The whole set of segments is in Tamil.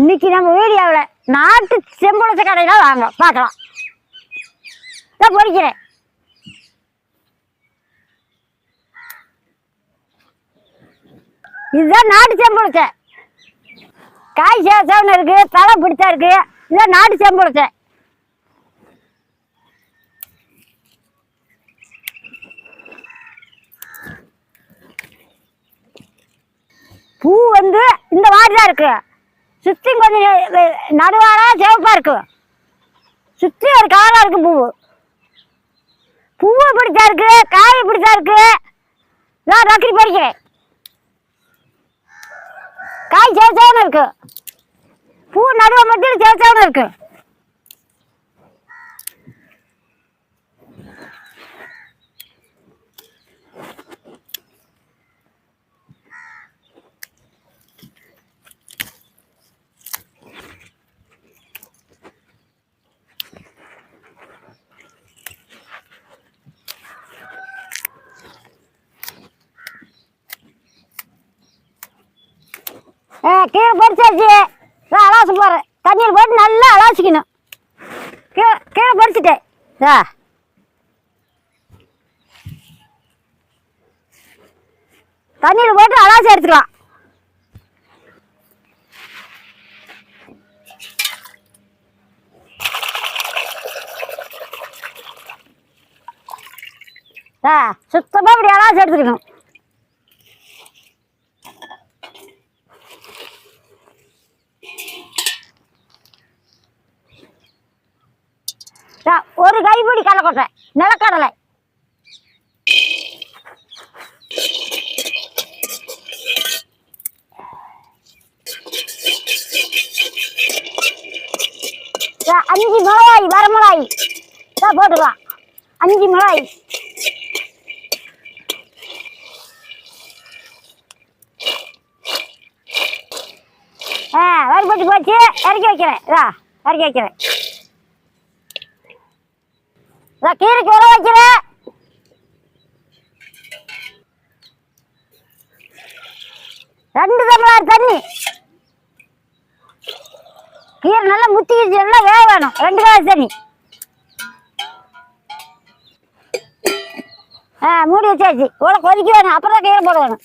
இன்னைக்கு நம்ம வீடியோவில் நாட்டு செம்புளத்து கடையில் வாங்க பார்க்கலாம். நான் பொறிக்கிறேன். இதுதான் நாட்டு செம்பளத்தை காய் சேவனை இருக்கு தலை பிடிச்சா இருக்கு. இதுதான் நாட்டு செம்பளத்தை பூ வந்து இந்த மாதிரி தான் இருக்கு. சுற்றி கொஞ்சம் நடுவாரா சிவப்பாக இருக்கும். சுற்றி ஒரு கலராக இருக்கும் பூ பூவை பிடிச்சா இருக்கு? காய் பிடிச்சா இருக்கு? நான் ரக்கி பறிக்கிறேன் காய் சேவச்சவனு இருக்கு பூ நடுவை மட்டும் சேவச்சவனு இருக்கு கீழே பறிச்சாச்சு. நான் அலாச போகிறேன் தண்ணியில் போட்டு நல்லா அலாசிக்கணும். கீழே கீழே பறிச்சிட்டேன். ஆ தண்ணியில் போட்டு அலாசி எடுத்துக்கலாம். ஆ சுத்தமாக இப்படி அலாசி எடுத்துக்கணும். ஒரு கைப்பிடி கொட்ட. நிலக்கடலை. அஞ்சு மிளகாய் வரமிளகாய் தான் போட்டுக்கலாம் அஞ்சு மிளகாய். ஆ வறுபட்டு போச்சு. இறக்கி வைக்கிறேன். இதா இறக்கி வைக்கிறேன் நான் கீரைக்கு உர வைக்கிறேன் ரெண்டு டம்ளர் தண்ணி. கீரை நல்லா முத்திக்கிச்சு நல்லா வேக வேணும். ரெண்டு கிளாஸ் தண்ணி. ஆ மூடி வச்சாச்சு. இவ்வளோ கொதிக்க வேணும். அப்புறம் தான் கீரை போட வேணும்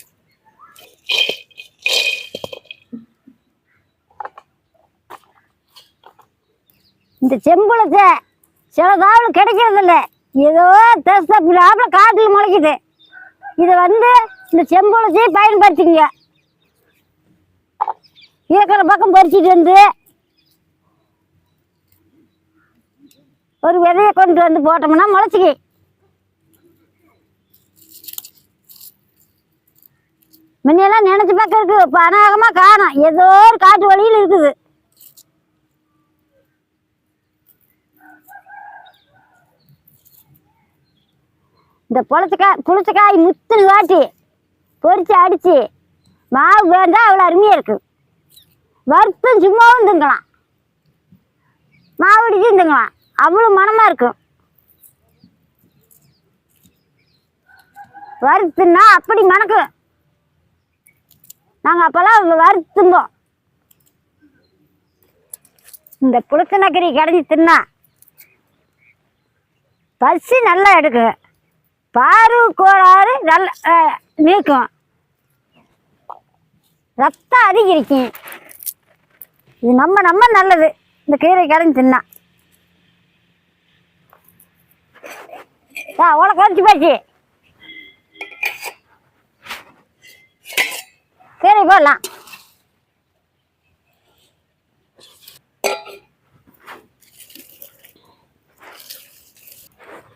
இந்த செம்பளத்தை சில தாவல் கிடைக்கிறதில்ல. ஏதோ தஸ்தாப்புல காட்டில் முளைக்குது. இதை வந்து இந்த செம்பளத்தையே பயன்படுத்திங்க. இருக்கிற பக்கம் பறிச்சிட்டு வந்து ஒரு விதையை கொண்டு வந்து போட்டோம்னா முளைச்சிக்கு முன்னெல்லாம் நினைச்சு பக்கம் இருக்குது இப்போ அநாகமாக காணும். ஏதோ ஒரு காட்டு வழியில் இருக்குது. இந்த புளச்சக்காய் புளிச்சக்காய் முத்துனு வாட்டி பொறிச்சு அடித்து மாவு வேந்தால் அவ்வளோ அருமையாக இருக்கும் வறுத்தும் சும்மாவும் திங்கலாம். மாவு திங்கலாம். அவ்வளோ மனமாக இருக்கும். வறுத்துன்னா அப்படி மணக்கும். நாங்கள் அப்போல்லாம் வறுத்தும்போம். இந்த புளிச்சநக்கரி கடைஞ்சி தின்னா பசி நல்லா எடுக்கும். பாரு கோளாறு நல்ல நீக்கும். ரத்தம் அதிகரிக்கும். இது நம்ம நம்ம நல்லது. இந்த கீரை கடைஞ்சு தின்னா. ஆ உனக்கு குறைச்சி போச்சு கீரை போடலாம்.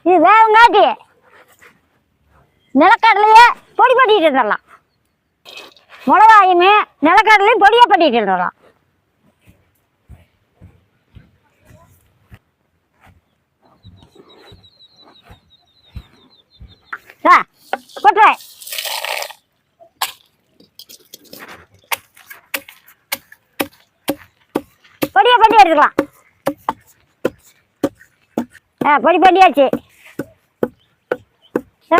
இது வேகங்காட்டி நிலக்கடலையே பொடி பண்ணிட்டு இருந்துடலாம். மிளகாயுமே நிலக்கடலையும் பொடியாக பண்ணிட்டு இருந்துடலாம். ஆ கொட்டுறேன் பொடியை பண்ணி எடுத்துக்கலாம். ஆ பொடி பண்ணியாச்சு.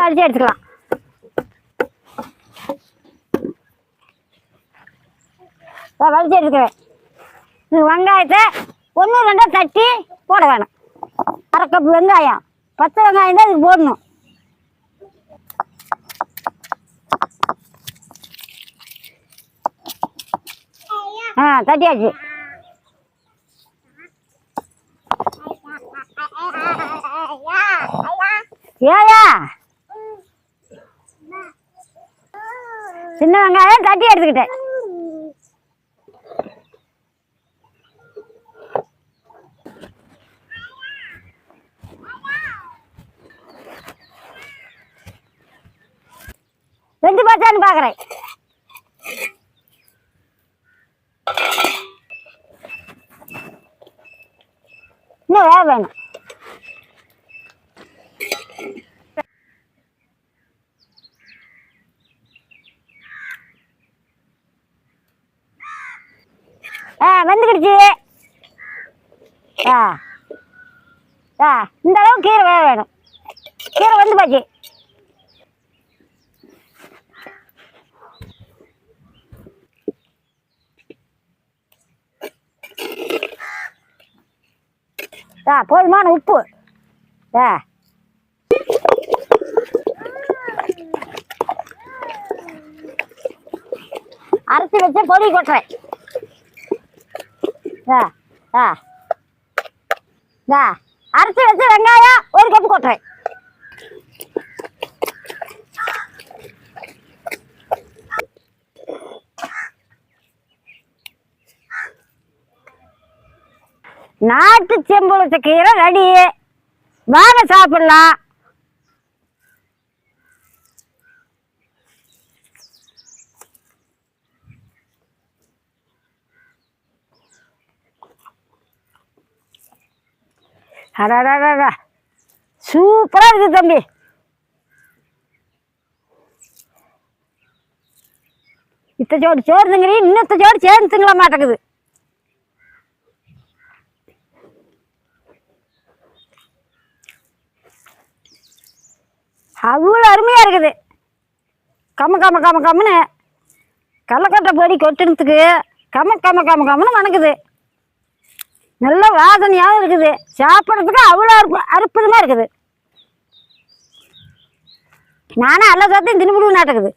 அடிச்சு எடுத்துக்கலாம். நான் வலிச்சு இது வெங்காயத்தை ஒன்று ரெண்டா தட்டி போட வேணும். அரை கப் வெங்காயம். பச்சை வெங்காயம் தான் இதுக்கு போடணும். ஆ தட்டியாச்சு. ஏயா? சின்ன வெங்காயம் தட்டி எடுத்துக்கிட்டேன். வெந்து பார்த்தான்னு பார்க்குறேன் இன்னும் வேக வேணும். ஆ வந்துக்கிடுச்சு. ஆ. ஆ இந்த அளவு கீரை வேக வேணும். கீரை வந்து போச்சு. ஆ போதுமான உப்பு. ஆ அரைச்சி வச்ச பொடி கொட்டுறேன். ஆ ஆ அரைச்சி வச்ச வெங்காயம் ஒரு கப்பு கொட்டுறேன். நாட்டு செம்புளத்து கீரை ரெடி. வாங்க சாப்பிடலாம். அடடடடா சூப்பரா இருக்கு தம்பி இத்த ஜோடி சோறு இன்னொத்த இன்னத்த ஜோடி சேர்ந்து மாட்டேங்குது அவ்வளோ அருமையாக இருக்குது. கம்ம கம்ம கம்ம கம்முன்னு கடலக்கொட்டை பொடி கொட்டினத்துக்கு கம்ம கம்ம கம்ம கம்முன்னு மணக்குது நல்ல வாசனையாகவும் இருக்குது. சாப்பிட்றதுக்கு அவ்வளோ அற்பு அற்புதமாக இருக்குது. நானும் எல்லா சாத்தையும் தின்னுபிடுவு நாட்டுக்குது.